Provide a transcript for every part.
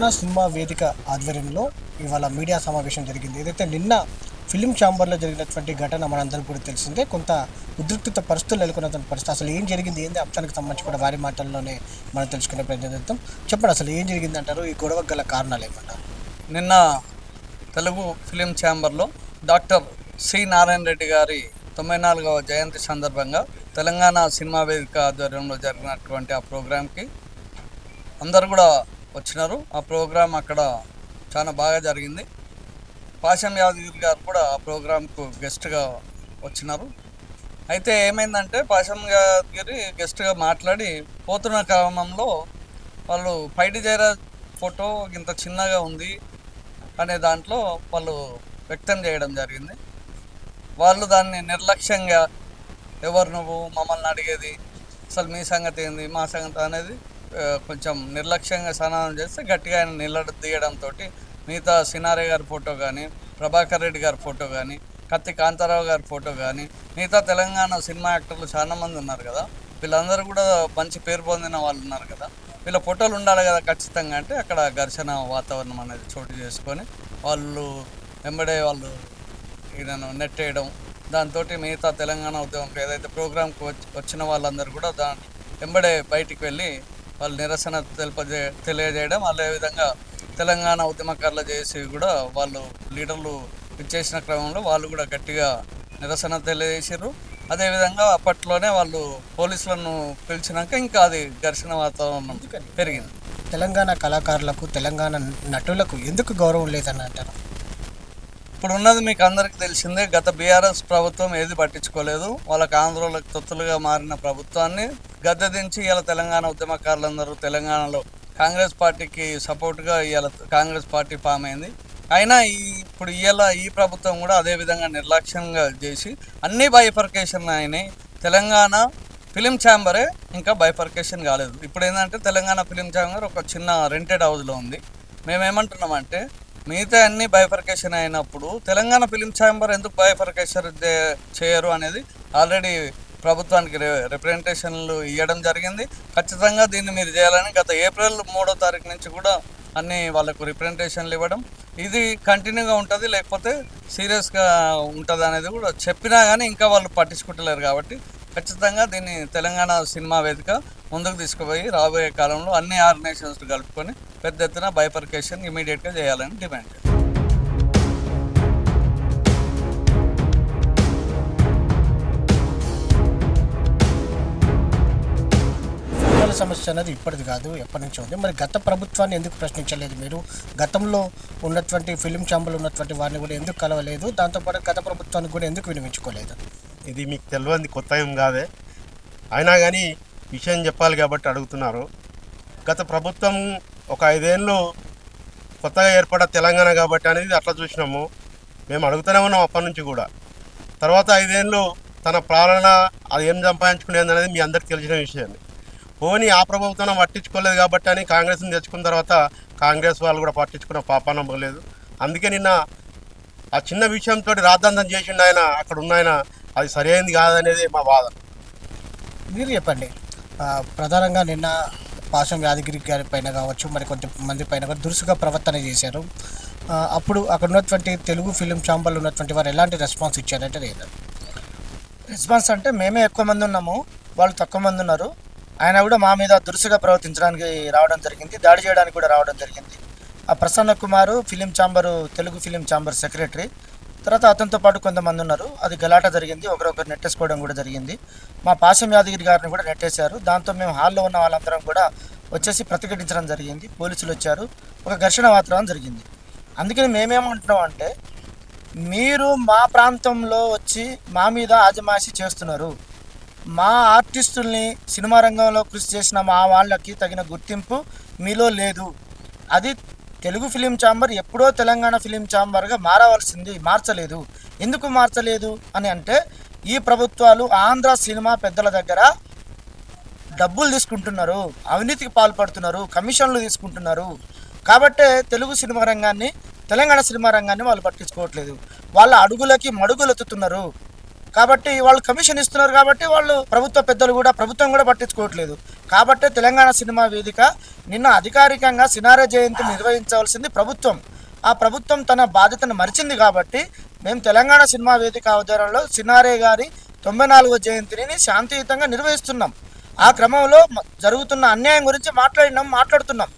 Telangana cinema వేదిక ఆధ్వర్యంలో ఇవాళ మీడియా సమావేశం జరిగింది. ఏదైతే నిన్న ఫిలిం ఛాంబర్లో జరిగినటువంటి ఘటన మనందరికీ కూడా తెలిసిందే కొంత ఉద్రిక్త పరిస్థితులు నెలకొన్నటువంటి పరిస్థితి. అసలు ఏం జరిగింది? ఏంది? అంశానికి సంబంధించి కూడా వారి మాటల్లోనే మనం తెలుసుకునే ప్రయత్నం చేద్దాం. చెప్పండి అసలు ఏం జరిగింది అంటారు? ఈ గొడవకు గల కారణాలు ఏమంటారు? నిన్న తెలుగు ఫిలిం ఛాంబర్లో డాక్టర్ సి నారాయణ రెడ్డి గారి తొంభై నాలుగవ జయంతి సందర్భంగా తెలంగాణ సినిమా వేదిక ఆధ్వర్యంలో జరిగినటువంటి ఆ ప్రోగ్రాంకి అందరు కూడా వచ్చినారు. ఆ ప్రోగ్రాం అక్కడ చాలా బాగా జరిగింది. పాషం యాదగిరి గారు కూడా ఆ ప్రోగ్రాంకు గెస్ట్గా వచ్చినారు. అయితే ఏమైందంటే పాషం యాదగిరి గెస్ట్గా మాట్లాడి పోతున్న క్రమంలో వాళ్ళు పైడి జయరాజ్ ఫోటో ఇంత చిన్నగా ఉంది అనే దాంట్లో వాళ్ళు వ్యక్తం చేయడం జరిగింది. వాళ్ళు దాన్ని నిర్లక్ష్యంగా ఎవరు నువ్వు? మమ్మల్ని అడిగేది? అసలు మీ సంగతి ఏంది? మా సంగతి అనేది కొంచెం నిర్లక్ష్యంగా స్నానం చేస్తే గట్టిగా ఆయన నిలడ తీయడంతో మిగతా సినారే గారి ఫోటో కానీ ప్రభాకర్ రెడ్డి గారి ఫోటో కానీ కత్తి కాంతారావు గారి ఫోటో కానీ మిగతా తెలంగాణ సినిమా యాక్టర్లు చాలామంది ఉన్నారు కదా. వీళ్ళందరూ కూడా మంచి పేరు పొందిన వాళ్ళు ఉన్నారు కదా. వీళ్ళ ఫోటోలు ఉండాలి కదా ఖచ్చితంగా అంటే అక్కడ ఘర్షణ వాతావరణం అనేది చోటు చేసుకొని వాళ్ళు వెంబడే వాళ్ళు ఈయనను నెట్టేయడం దాంతో మిగతా తెలంగాణ ఉద్యమం ఏదైతే ప్రోగ్రాంకి వచ్చి వచ్చిన వాళ్ళందరూ కూడా దాని వెంబడే బయటికి వెళ్ళి వాళ్ళు నిరసన తెలిపజే తెలియజేయడం అదేవిధంగా తెలంగాణ ఉద్యమకారులు చేసి కూడా వాళ్ళు లీడర్లు ఇచ్చేసిన క్రమంలో వాళ్ళు కూడా గట్టిగా నిరసన తెలియజేసారు అదేవిధంగా అప్పట్లోనే వాళ్ళు పోలీసులను పిలిచినాక ఇంకా అది ఘర్షణ వాతావరణం పెరిగింది. తెలంగాణ కళాకారులకు తెలంగాణ నటులకు ఎందుకు గౌరవం లేదని అంటారు ఇప్పుడు ఉన్నది మీకు అందరికీ తెలిసిందే గత బీఆర్ఎస్ ప్రభుత్వం ఏది పట్టించుకోలేదు. వాళ్ళకి ఆంధ్రోలకు తొత్తులుగా మారిన ప్రభుత్వాన్ని గద్దె దించి ఇవాళ తెలంగాణ ఉద్యమకారులందరూ తెలంగాణలో కాంగ్రెస్ పార్టీకి సపోర్ట్గా ఇవాళ కాంగ్రెస్ పార్టీ ఫామ్ అయింది. అయినా ఈ ఇప్పుడు ఇవాళ ఈ ప్రభుత్వం కూడా అదే విధంగా నిర్లక్ష్యంగా చేసి అన్ని బైఫర్కేషన్ అయినాయి. తెలంగాణ ఫిలిం ఛాంబరే ఇంకా బైఫర్కేషన్ కాలేదు. ఇప్పుడు ఏంటంటే తెలంగాణ ఫిలిం ఛాంబర్ ఒక చిన్న రెంటెడ్ హౌస్లో ఉంది. మేమేమంటున్నామంటే మిగతా అన్ని బైఫర్కేషన్ అయినప్పుడు తెలంగాణ ఫిలిం ఛాంబర్ ఎందుకు బైఫర్కేషన్ చేయరు అనేది ఆల్రెడీ ప్రభుత్వానికి రి- రిప్రజెంటేషన్లు ఇవ్వడం జరిగింది. ఖచ్చితంగా దీన్ని మీరు చేయాలని గత ఏప్రిల్ మూడో తారీఖు నుంచి కూడా అన్ని వాళ్ళకు రిప్రజెంటేషన్లు ఇవ్వడం. ఇది కంటిన్యూగా ఉంటుంది లేకపోతే సీరియస్గా ఉంటుంది అనేది కూడా చెప్పినా కానీ ఇంకా వాళ్ళు పట్టించుకుంటలేరు కాబట్టి ఖచ్చితంగా దీన్ని తెలంగాణ సినిమా వేదిక ముందుకు తీసుకుపోయి రాబోయే కాలంలో అన్ని ఆర్గనైజేషన్స్ కలుపుకొని పెద్ద ఎత్తున బైపర్కేషన్ ఇమీడియట్గా చేయాలని డిమాండ్ చేస్తాం సమస్య అనేది ఇప్పటిది కాదు ఎప్పటి నుంచి ఉంది. మరి గత ప్రభుత్వాన్ని ఎందుకు ప్రశ్నించలేదు మీరు? గతంలో ఉన్నటువంటి ఫిలిం ఛాంబర్లో ఉన్నటువంటి వారిని కూడా ఎందుకు కలవలేదు? దాంతోపాటు గత ప్రభుత్వానికి కూడా ఎందుకు వినిపించుకోలేదు ఇది మీకు తెలియంది కొత్త ఏం కాదే. అయినా కానీ విషయం చెప్పాలి కాబట్టి అడుగుతున్నారు. గత ప్రభుత్వం ఒక ఐదేళ్ళు కొత్తగా ఏర్పడ తెలంగాణ కాబట్టి అనేది అట్లా చూసినాము. మేము అడుగుతూనే ఉన్నాం అప్పటి నుంచి కూడా. తర్వాత ఐదేళ్ళు తన ప్రాణన అది ఏం సంపాదించుకునేది అనేది మీ అందరికి తెలిసిన విషయం పోనీ ఆ ప్రభుత్వం పట్టించుకోలేదు కాబట్టి అని కాంగ్రెస్ని తెచ్చుకున్న తర్వాత కాంగ్రెస్ వాళ్ళు కూడా పట్టించుకున్న పాపానం పోలేదు. అందుకే నిన్న ఆ చిన్న విషయంతో రాద్ధాంతం చేసిండు ఆయన అక్కడ ఉన్న ఆయన అది సరైనది కాదనేది మా బాధ. మీరు చెప్పండి. ప్రధానంగా నిన్న పాశం యాదగిరి గారి పైన కావచ్చు మరి కొంతమంది పైన దురుసుగా ప్రవర్తన చేశారు. అప్పుడు అక్కడ ఉన్నటువంటి తెలుగు ఫిలిం ఛాంబర్లు ఉన్నటువంటి వారు ఎలాంటి రెస్పాన్స్ ఇచ్చారంటే లేదు. రెస్పాన్స్ అంటే మేమే ఎక్కువ మంది ఉన్నాము వాళ్ళు తక్కువ మంది ఉన్నారు. ఆయన కూడా మా మీద దురుసుగా ప్రవర్తించడానికి రావడం జరిగింది దాడి చేయడానికి కూడా రావడం జరిగింది. ఆ Prasanna Kumar film chamber Telugu film chamber secretary తర్వాత అతనితో పాటు కొంతమంది ఉన్నారు. అది గలాట జరిగింది. ఒకరొకరు నెట్టేసుకోవడం కూడా జరిగింది. మా పాశం యాదగిరి గారిని కూడా నెట్టేశారు. దాంతో మేము హాల్లో ఉన్న వాళ్ళందరం కూడా వచ్చేసి ప్రతిఘటించడం జరిగింది. పోలీసులు వచ్చారు. ఒక ఘర్షణ వాతావరణం జరిగింది. అందుకని మేమేమంటున్నాం అంటే మీరు మా ప్రాంతంలో వచ్చి మా మీద ఆజమాషి చేస్తున్నారు. మా ఆర్టిస్టుల్ని సినిమా రంగంలో కృషి చేసిన మా వాళ్ళకి తగిన గుర్తింపు మీలో లేదు. అది తెలుగు ఫిలిం ఛాంబర్ ఎప్పుడో తెలంగాణ ఫిలిం ఛాంబర్గా మారవలసింది మార్చలేదు. ఎందుకు మార్చలేదు అని అంటే ఈ ప్రభుత్వాలు ఆంధ్ర సినిమా పెద్దల దగ్గర డబ్బులు తీసుకుంటున్నారు అవినీతికి పాల్పడుతున్నారు కమిషన్లు తీసుకుంటున్నారు. కాబట్టే తెలుగు సినిమా రంగాన్ని తెలంగాణ సినిమా రంగాన్ని వాళ్ళు పట్టించుకోవట్లేదు. వాళ్ళ అడుగులకి మడుగులెత్తుతున్నారు. కాబట్టి వాళ్ళు కమిషన్ ఇస్తున్నారు కాబట్టి వాళ్ళు ప్రభుత్వ పెద్దలు కూడా ప్రభుత్వం కూడా పట్టించుకోవట్లేదు. కాబట్టి తెలంగాణ సినిమా వేదిక నిన్న అధికారికంగా సినారే జయంతి నిర్వహించవలసింది ప్రభుత్వం. ఆ ప్రభుత్వం తన బాధ్యతను మరిచింది కాబట్టి మేము తెలంగాణ సినిమా వేదిక ఆధ్వర్యంలో సినారే గారి తొంభై నాలుగో జయంతిని శాంతియుతంగా నిర్వహిస్తున్నాం. ఆ క్రమంలో జరుగుతున్న అన్యాయం గురించి మాట్లాడినాం మాట్లాడుతున్నాం.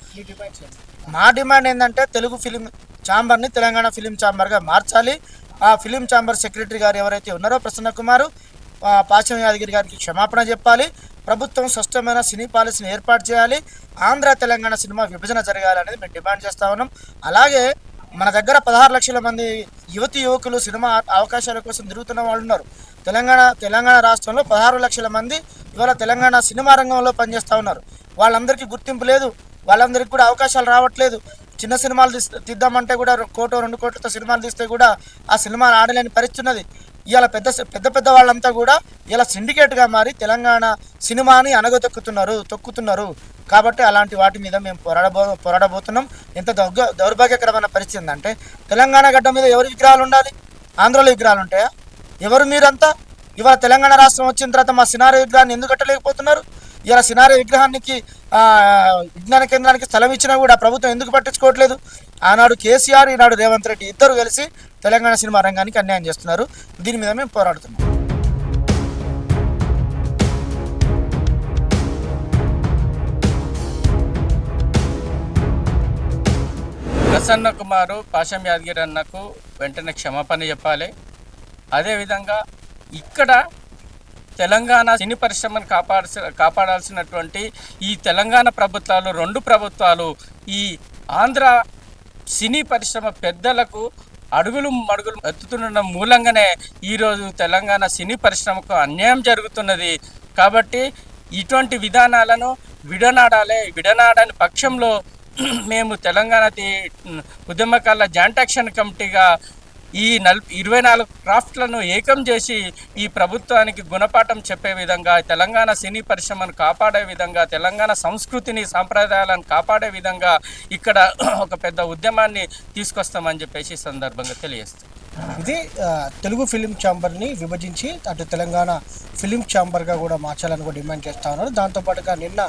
మా డిమాండ్ ఏంటంటే తెలుగు ఫిలిం ఛాంబర్ని తెలంగాణ ఫిలిం ఛాంబర్గా మార్చాలి. ఆ ఫిలిం ఛాంబర్ సెక్రటరీ గారు ఎవరైతే ఉన్నారో ప్రసన్న కుమారు పాశం యాదగిరి గారికి క్షమాపణ చెప్పాలి. ప్రభుత్వం స్పష్టమైన సినీ పాలసీని ఏర్పాటు చేయాలి. ఆంధ్ర తెలంగాణ సినిమా విభజన జరగాలి అనేది మేము డిమాండ్ చేస్తా ఉన్నాం. అలాగే మన దగ్గర పదహారు లక్షల మంది యువతి యువకులు సినిమా అవకాశాల కోసం తిరుగుతున్న వాళ్ళు ఉన్నారు. తెలంగాణ తెలంగాణ రాష్ట్రంలో పదహారు లక్షల మంది ఇవాళ తెలంగాణ సినిమా రంగంలో పనిచేస్తూ ఉన్నారు. వాళ్ళందరికీ గుర్తింపు లేదు. వాళ్ళందరికీ కూడా అవకాశాలు రావట్లేదు. చిన్న సినిమాలు తీద్దామంటే కూడా కోట రెండు కోట్లతో సినిమాలు తీస్తే కూడా ఆ సినిమా ఆడలేని పరిస్థితి ఉన్నది ఇవాళ పెద్ద పెద్ద పెద్ద వాళ్ళంతా కూడా ఇలా సిండికేట్గా మారి తెలంగాణ సినిమాని అనగతొక్కుతున్నారు తొక్కుతున్నారు. కాబట్టి అలాంటి వాటి మీద మేము పోరాడబో పోరాడబోతున్నాం. ఎంత దౌర్భ దౌర్భాగ్యకరమైన పరిస్థితి ఉందంటే తెలంగాణ గడ్డ మీద ఎవరి విగ్రహాలు ఉండాలి? ఆంధ్రలో విగ్రహాలు ఉంటాయా? ఎవరు మీరంతా? ఇవాళ తెలంగాణ రాష్ట్రం వచ్చిన తర్వాత మా సినారి విగ్రహాన్ని ఎందుకు కట్టలేకపోతున్నారు? ఇలా సినారి విగ్రహానికి విజ్ఞాన కేంద్రానికి స్థలం ఇచ్చినా కూడా ప్రభుత్వం ఎందుకు పట్టించుకోవట్లేదు? ఆనాడు కేసీఆర్ ఈనాడు రేవంత్ రెడ్డి ఇద్దరు కలిసి తెలంగాణ సినిమా రంగానికి అన్యాయం చేస్తున్నారు. దీని మీద మేము పోరాడుతున్నాం. ప్రసన్న కుమారు పాషం యాదగిరి అన్నకు వెంటనే క్షమాపణ చెప్పాలి. అదేవిధంగా ఇక్కడ తెలంగాణ సినీ పరిశ్రమను కాపాడాల్సి కాపాడాల్సినటువంటి ఈ తెలంగాణ ప్రభుత్వాలు రెండు ప్రభుత్వాలు ఈ ఆంధ్ర సినీ పరిశ్రమ పెద్దలకు అడుగులు మడుగులు ఎత్తుతుండడం మూలంగానే ఈరోజు తెలంగాణ సినీ పరిశ్రమకు అన్యాయం జరుగుతున్నది. కాబట్టి ఇటువంటి విధానాలను విడనాడాలి. విడనాడని పక్షంలో మేము తెలంగాణ ఉద్యమకాల జాయింట్ యాక్షన్ కమిటీగా ఈ నల్ ఇరవై నాలుగు క్రాఫ్ట్లను ఏకం చేసి ఈ ప్రభుత్వానికి గుణపాఠం చెప్పే విధంగా తెలంగాణ సినీ పరిశ్రమను కాపాడే విధంగా తెలంగాణ సంస్కృతిని సాంప్రదాయాలను కాపాడే విధంగా ఇక్కడ ఒక పెద్ద ఉద్యమాన్ని తీసుకొస్తామని చెప్పేసి సందర్భంగా తెలియజేస్తాం. ఇది తెలుగు ఫిలిం ఛాంబర్ని విభజించి అటు తెలంగాణ ఫిలిం ఛాంబర్గా కూడా మార్చాలని కూడా డిమాండ్ చేస్తూ ఉన్నారు. దాంతోపాటుగా నిన్న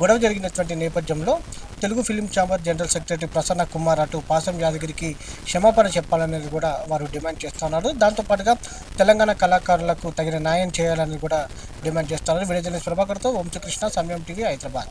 గొడవ జరిగినటువంటి నేపథ్యంలో Telugu film chamber general secretary Prasanna Kumar అటు పాసం యాదగిరికి క్షమాపణ చెప్పాలనేది కూడా వారు డిమాండ్ చేస్తున్నారు. దాంతోపాటుగా తెలంగాణ కళాకారులకు తగిన న్యాయం చేయాలని కూడా డిమాండ్ చేస్తున్నారు. విడుదల ప్రభాకర్తో వంశకృష్ణ సమయం టీవీ హైదరాబాద్.